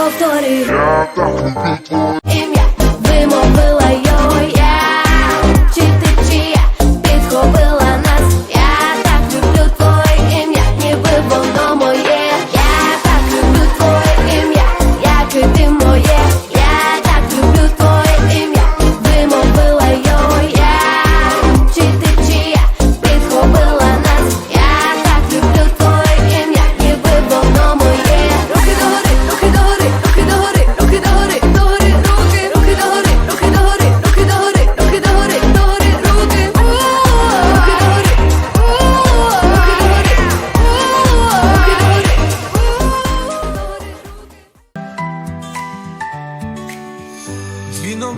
повторюю ім'я, вимовила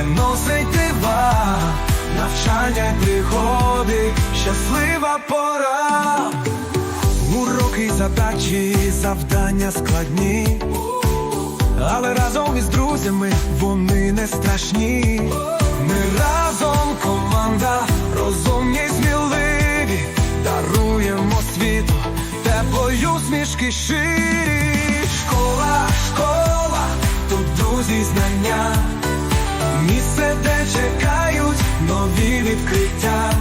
приносить дива, навчання й пригоди, щаслива пора. Уроки, задачі, завдання складні. Але разом із друзями вони не страшні. Ми разом команда, розумні й сміливі, даруємо світу, теплою смішки ширі. Школа, школа, тут друзі знання. Місце, де чекають нові відкриття.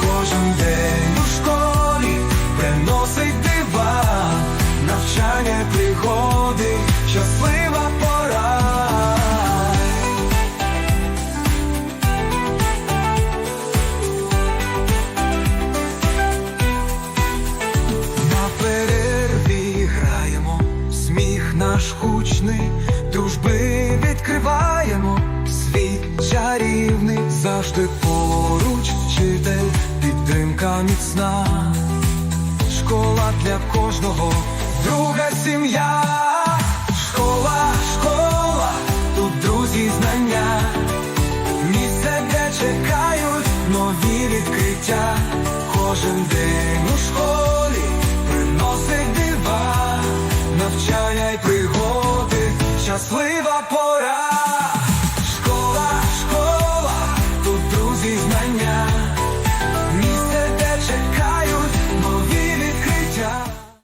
Кожен день у школі приносить дива, навчання й пригоди, щаслива пора. На перерві граємо, сміх наш гучний, дружби відкриваємо, чарівний, завжди поруч вчитель, підтримка міцна, школа для кожного, друга сім'я,